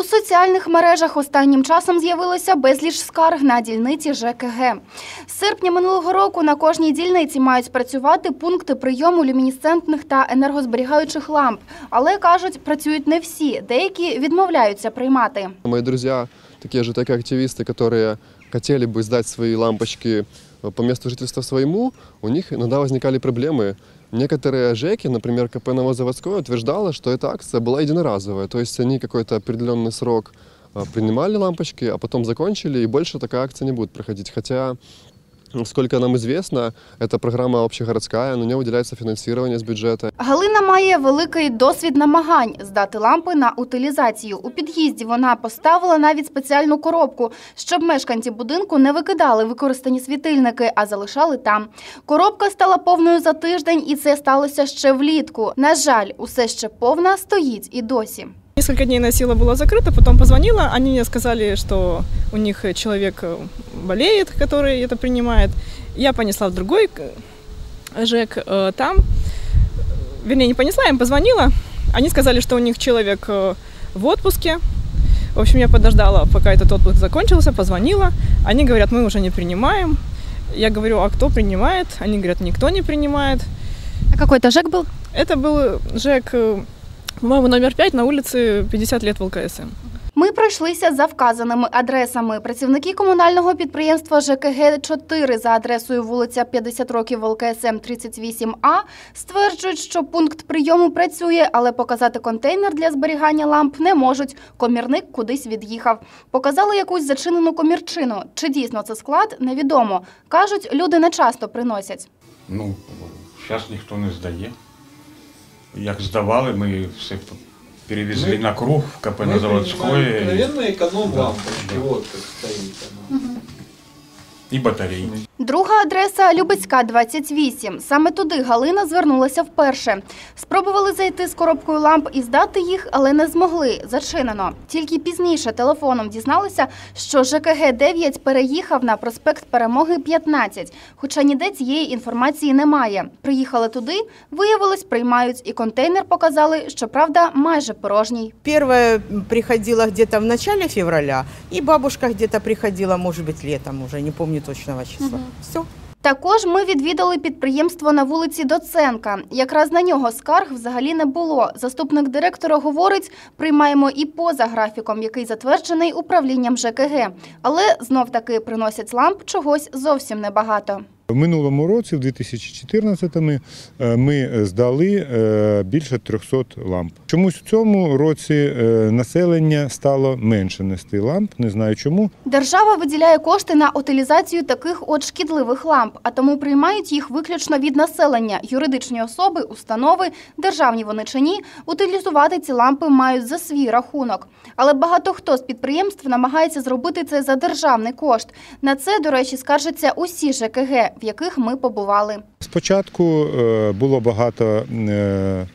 У соціальних мережах останнім часом з'явилося безліч скарг на дільниці ЖКГ. З серпня минулого року на кожній дільниці мають працювати пункти прийому люмінесцентних та енергозберігаючих ламп. Але кажуть, працюють не всі. Деякі відмовляються приймати. Мои друзья, такие же активисты, которые хотели бы сдать свои лампочки э, По месту жительства своему, у них иногда возникали проблемы. Некоторые ЖЭКи, например, КП Новозаводское, утверждало, что эта акция была единоразовая. То есть они какой-то определенный срок э, принимали лампочки, а потом закончили, и больше такая акция не будет проходить. Хотя, сколько нам известно, эта программа общегородская, на нее выделяется финансирование с бюджета. Галина має великий досвід намагань здати лампи на утилізацію. У під'їзді вона поставила навіть спеціальну коробку, щоб мешканці будинку не викидали використані світильники, а залишали там. Коробка стала повною за тиждень, і це сталося ще влітку. На жаль, усе ще повна стоїть і досі. Несколько дней носила была закрыта, потом позвонила, они мне сказали, что у них человек э, болеет, который это принимает. Я понесла в другой э, ЖЭК, э, там, вернее, не понесла, я им позвонила. Они сказали, что у них человек э, в отпуске. В общем, я подождала, пока этот отпуск закончился, позвонила. Они говорят, мы уже не принимаем. Я говорю, а кто принимает? Они говорят, никто не принимает. А який це ЖЕК був? Это был ЖЭК, э, по-моему, номер 5 на улице 50 лет в ЛКСМ. Ми пройшлися за вказаними адресами. Працівники комунального підприємства ЖКГ 4 за адресою вулиця 50 років ЛКСМ 38А стверджують, що пункт прийому працює, але показати контейнер для зберігання ламп не можуть. Комірник кудись від'їхав. Показали якусь зачинену комірчину. Чи дійсно це склад, невідомо. Кажуть, люди не часто приносять. Ну, зараз ніхто не здає. Як здавали, ми все перевезли Ми- на круг в КП на заводської Наверное, эконом Да, лампочки. да. Вот как стоит она. І батареї. Друга адреса Любецька, 28. Саме туди Галина звернулася вперше. Спробували зайти з коробкою ламп і здати їх, але не змогли. Зачинено. Тільки пізніше телефоном дізналися, що ЖКГ 9 переїхав на проспект Перемоги 15, хоча ніде цієї інформації немає. Приїхали туди, виявилось, приймають і контейнер показали, щоправда, майже порожній. Первая приходила где-то в начале февраля, и бабушка где-то приходила, может быть, летом уже, не помню точного числа. Все. Також ми відвідали підприємство на вулиці Доценка. Якраз на нього скарг взагалі не було. Заступник директора говорить, приймаємо і поза графіком, який затверджений управлінням ЖКГ. Але знов таки приносять ламп чогось зовсім небагато. В минулому році, в 2014 е, ми здали е, більше 300 ламп. Чомусь в цьому році е, населення стало менше нести ламп, не знаю чому. Держава виділяє кошти на утилізацію таких от шкідливих ламп, а тому приймають їх виключно від населення. Юридичні особи, установи, державні вони чи ні, утилізувати ці лампи мають за свій рахунок. Але багато хто з підприємств намагається зробити це за державний кошт. На це, до речі, скаржаться усі ЖКГ, в яких ми побували. Спочатку е, було багато е,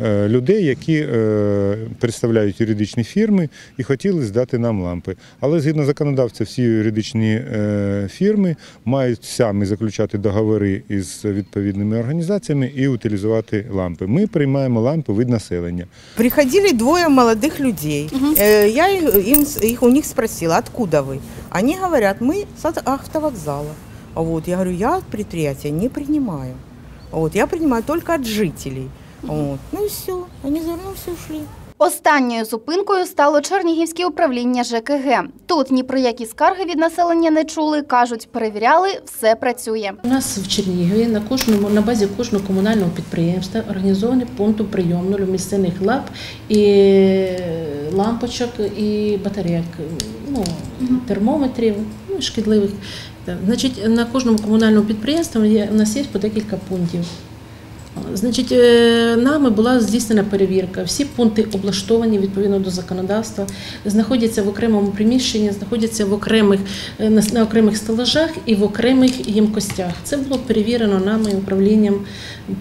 е, людей, які е, представляють юридичні фірми і хотіли здати нам лампи. Але згідно законодавця, всі юридичні е, фірми мають самі заключати договори із відповідними організаціями і утилізувати лампи. Ми приймаємо лампи від населення. Приходили двое молодых людей. Э, Я их, им, с- их у них спросила, откуда вы? Они говорят, мы с ав- автовокзала. Вот, я говорю, я от предприятия не принимаю. Вот, я принимаю только от жителей. Вот. Ну и все. Они завернулись и ушли. Останньою зупинкою стало Чернігівське управління ЖКГ. Тут ні про які скарги від населення не чули. кажуть, перевіряли, все працює. У нас в Чернігові на кожному на базі кожного комунального підприємства організовані пункти прийому люмінесцентних ламп і лампочок і батарейок, ну, термометрів, ну, шкідливих. Так, Значить, на кожному комунальному підприємстві є, у нас є по декілька пунктів. Значить, е, нами була здійснена перевірка. Всі пункти облаштовані відповідно до законодавства, знаходяться в окремому приміщенні, знаходяться в окремих е, на, окремих стелажах і в окремих ємкостях. Це було перевірено нами управлінням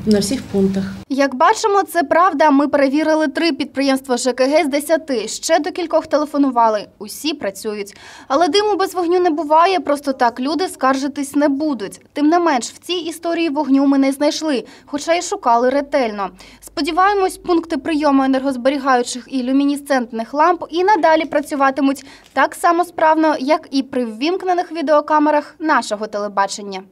на всіх пунктах. Як бачимо, це правда. Ми перевірили три підприємства ЖКГ з десяти. Ще до кількох телефонували. Усі працюють. Але диму без вогню не буває. Просто так люди скаржитись не будуть. Тим не менш, в цій історії вогню ми не знайшли. Хоча й шукали ретельно. Сподіваємось, пункти прийому енергозберігаючих і люмінісцентних ламп і надалі працюватимуть так само справно, як і при ввімкнених відеокамерах нашого телебачення.